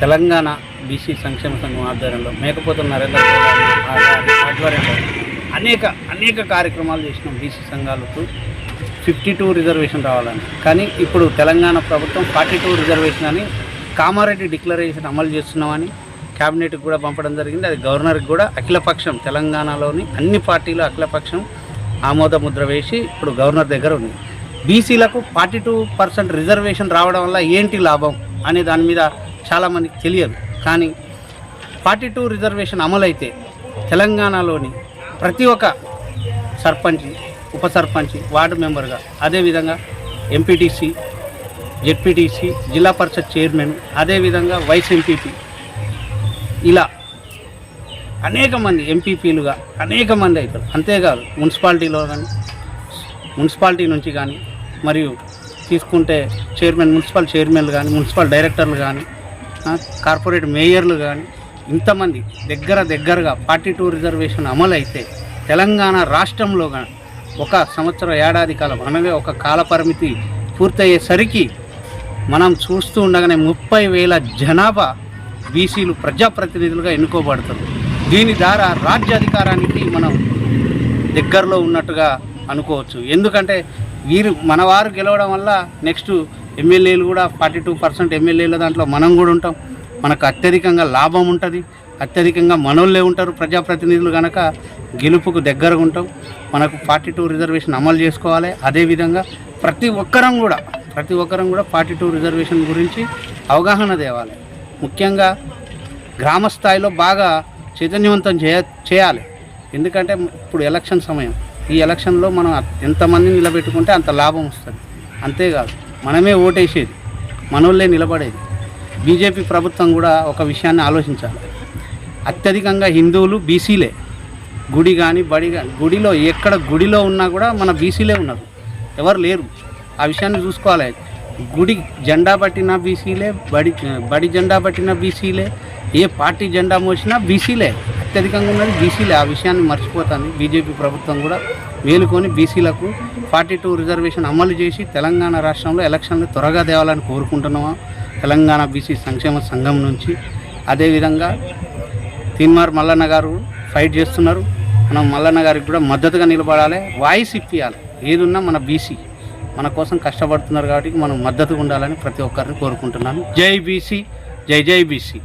Telangana BC సంక్షేమ సంఘం ఆధ్వర్యంలో మేకపోతు నరేంద్ర మోడీ ఆధ్వర్యంలో అనేక అనేక కార్యక్రమాలు చేసిన బీసీ సంఘాలకు. ఫిఫ్టీ టూ రిజర్వేషన్ రావాలని. కానీ ఇప్పుడు తెలంగాణ ప్రభుత్వం ఫార్టీ టూ రిజర్వేషన్ అని కామారెడ్డి డిక్లరేషన్ అమలు చేస్తున్నామని క్యాబినెట్కి కూడా పంపడం జరిగింది. అది గవర్నర్కి కూడా అఖిలపక్షం తెలంగాణలోని అన్ని పార్టీలు అఖిలపక్షం ఆమోద ముద్ర వేసి ఇప్పుడు గవర్నర్ దగ్గర ఉంది. బీసీలకు ఫార్టీ టూ పర్సెంట్ రిజర్వేషన్ రావడం వల్ల ఏంటి లాభం అనే దాని మీద చాలామందికి తెలియదు. కానీ ఫార్టీ టూ రిజర్వేషన్ అమలైతే తెలంగాణలోని ప్రతి ఒక్క సర్పంచ్ ఉప సర్పంచ్ వార్డు మెంబర్గా అదేవిధంగా MPTC ZPTC Zilla Parishad chairman అదేవిధంగా వైస్ ఎంపీపీ ఇలా అనేక మంది ఎంపీపీలుగా అనేక మంది అవుతారు అంతేకాదు మున్సిపాలిటీలో కానీ మున్సిపాలిటీ నుంచి కానీ మరియు తీసుకుంటే చైర్మన్ మున్సిపల్ చైర్మన్లు కానీ మున్సిపల్ డైరెక్టర్లు కానీ కార్పొరేట్ మేయర్లు కానీ ఇంతమంది దగ్గర దగ్గరగా ఫార్టీ టూ రిజర్వేషన్ అమలు అయితే తెలంగాణ రాష్ట్రంలో కానీ ఒక సంవత్సరం ఏడాది కాలం అనగా ఒక కాల పరిమితి పూర్తయ్యేసరికి మనం చూస్తూ ఉండగానే ముప్పై వేల జనాభా బీసీలు ప్రజాప్రతినిధులుగా ఎన్నుకోబడతారు. దీని ద్వారా రాజ్యాధికారానికి మనం దగ్గరలో ఉన్నట్టుగా అనుకోవచ్చు. ఎందుకంటే వీరు మన వారు గెలవడం వల్ల నెక్స్ట్ ఎమ్మెల్యేలు కూడా ఫార్టీ టూ పర్సెంట్ ఎమ్మెల్యేల దాంట్లో మనం కూడా ఉంటాం. మనకు అత్యధికంగా లాభం ఉంటుంది. అత్యధికంగా మనోళ్ళే ఉంటారు. ప్రజాప్రతినిధులు కనుక గెలుపుకు దగ్గరగా ఉంటాం. మనకు ఫార్టీ టూ రిజర్వేషన్ అమలు చేసుకోవాలి. అదేవిధంగా ప్రతి ఒక్కరం కూడా ప్రతి ఒక్కరం కూడా ఫార్టీ టూ రిజర్వేషన్ గురించి అవగాహన తేవాలి. ముఖ్యంగా గ్రామ స్థాయిలో బాగా చైతన్యవంతం చేయ చేయాలి. ఎందుకంటే ఇప్పుడు ఎలక్షన్ సమయం. ఈ ఎలక్షన్లో మనం ఎంతమందిని నిలబెట్టుకుంటే అంత లాభం వస్తుంది. అంతేకాదు మనమే ఓటేసేది మనోళ్ళే నిలబడేది. బీజేపీ ప్రభుత్వం కూడా ఒక విషయాన్ని ఆలోచించాలి. అత్యధికంగా హిందువులు బీసీలే. గుడి కానీ బడి కానీ గుడిలో ఎక్కడ గుడిలో ఉన్నా కూడా మన బీసీలే ఉన్నారు. ఎవరు లేరు. ఆ విషయాన్ని చూసుకోవాలి. గుడి జెండా పట్టిన బీసీలే బడి బడి జెండా పట్టిన బీసీలే ఏ పార్టీ జెండా మోసినా బీసీలే. అత్యధికంగా ఉన్నది బీసీలే. ఆ విషయాన్ని మర్చిపోతుంది బీజేపీ ప్రభుత్వం కూడా మేలుకొని బీసీలకు ఫార్టీ టూ రిజర్వేషన్ అమలు చేసి తెలంగాణ రాష్ట్రంలో ఎలక్షన్లు త్వరగా తేవాలని కోరుకుంటున్నాము. తెలంగాణ బీసీ సంక్షేమ సంఘం నుంచి. అదేవిధంగా తిన్మార్ మల్లన్న గారు ఫైట్ చేస్తున్నారు. మనం మల్లన్న గారికి కూడా మద్దతుగా నిలబడాలి. వాయిస్ ఇప్పియాలి. ఏదున్నా మన బీసీ మన కోసం కష్టపడుతున్నారు కాబట్టి మనం మద్దతుగా ఉండాలని ప్రతి ఒక్కరిని కోరుకుంటున్నాను. జై బీసీ. జై జై బీసీ.